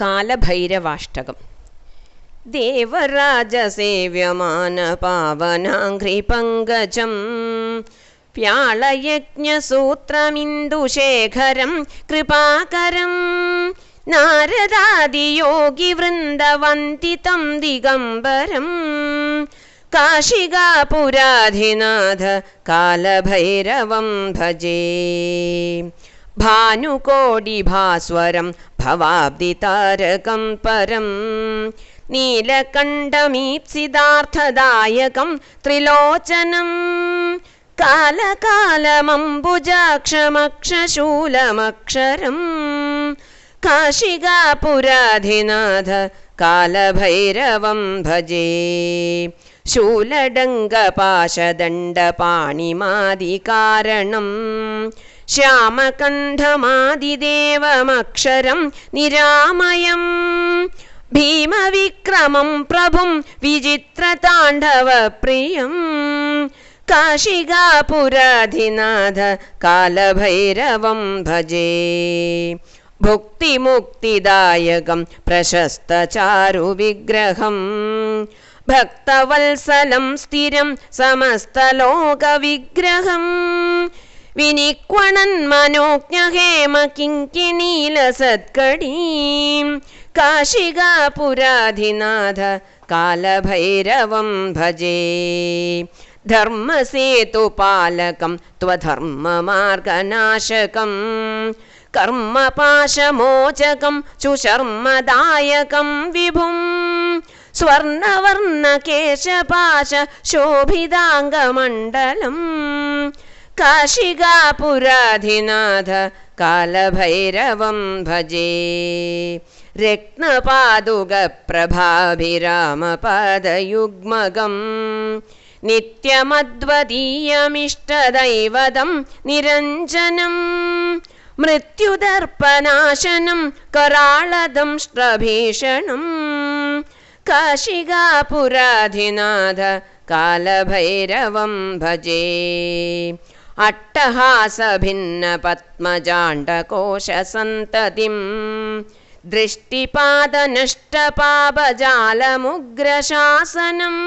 കാലഭൈരവാഷ്ടകം. ദേവരാജസേവ്യമാനപാവനാഘ്രിപങ്കജം. വ്യാളയജ്ഞസൂത്രമിന്ദുശേഖരം കൃപാകരം. നാരദാദിയോഗിവൃന്ദവന്തിതം ദിഗംബരം. കാശികാപുരാധിനാഥ കാലഭൈരവം ഭജേ. भानुकोटिभास्वरं भवाब्दितारकं परं नीलकण्ठमीप्सिदार्थदायकं त्रिलोचनं कालकालमम्बुजाक्षमक्षशूलमक्षरम् काशिगापुराधिनाथ कालभैरवं भजे शूलडङ्गपाशदण्डपाणिमादिकारणम् श्यामकण्ठमादिदेवमक्षरं निरामयम्। भीमविक्रमं प्रभुं विचित्रताण्डवप्रियम्। काशिगापुराधिनाथ कालभैरवं भजे। भुक्तिमुक्तिदायकं प्रशस्तचारुविग्रहम्। भक्तवत्सलं स्थिरं समस्तलोकविग्रहम् വിനിക്വണൻ മനോജ്ഞഹേമ കിങ്കിണീലസത്കടീം. കാശികാപുരാധിനാഥ കാലഭൈരവം ഭജേ. ധർമ്മസേതു ധർമ്മസേതുപാലകം ത്വധർമ്മമാർഗനാശകം. കർമ്മപാശമോചകം ചുശർമ്മദായകം വിഭും. സ്വർണവർണകേശപാശ ശോഭിതാംഗമണ്ഡലം. काशिगापुराधिनाथ कालभैरवं भजे। रत्नपादुगप्रभाभिरामपादयुग्मगम् नित्यमद्वदीयमिष्टदैवतं निरञ्जनम् मृत्युदर्पनाशनं कराळदंष्ट्रभीषणम् काशिगापुराधिनाथ कालभैरवं भजे अट्टहासभिन्नपद्मजाण्डकोशसन्ततिं दृष्टिपादनष्टपापजालमुग्रशासनम्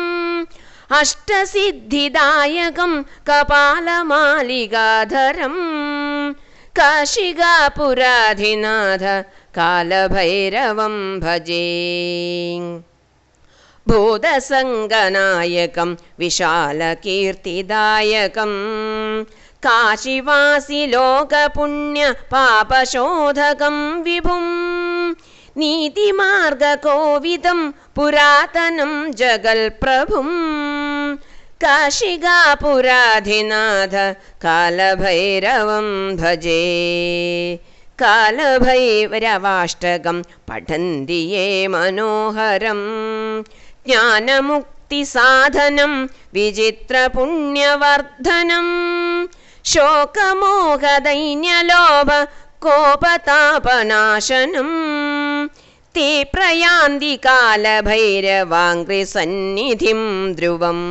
अष्टसिद्धिदायकं कपालमालिगाधरम् काशिगापुराधिनाथ कालभैरवं भजे കാശിവാസി ലോകപുണ്യ പാപശോധകം വിഭും. നീതിമാർഗകോവിദം പുരാതനം ജഗൽപ്രഭും. കാശികാപുരാധിനാഥ കാലഭൈരവം ഭജേ. കാലഭൈരവാഷ്ടകം പഠന്തി യേ മനോഹരം ജ്ഞാനമുക്തിസാധനം വിചിത്രപുണ്യവർദ്ധനം. शोकमोहदैन्यलोभ कोपतापनाशनम् ते प्रयान्ति कालभैरवाङ्घ्रिसन्निधिं ध्रुवम्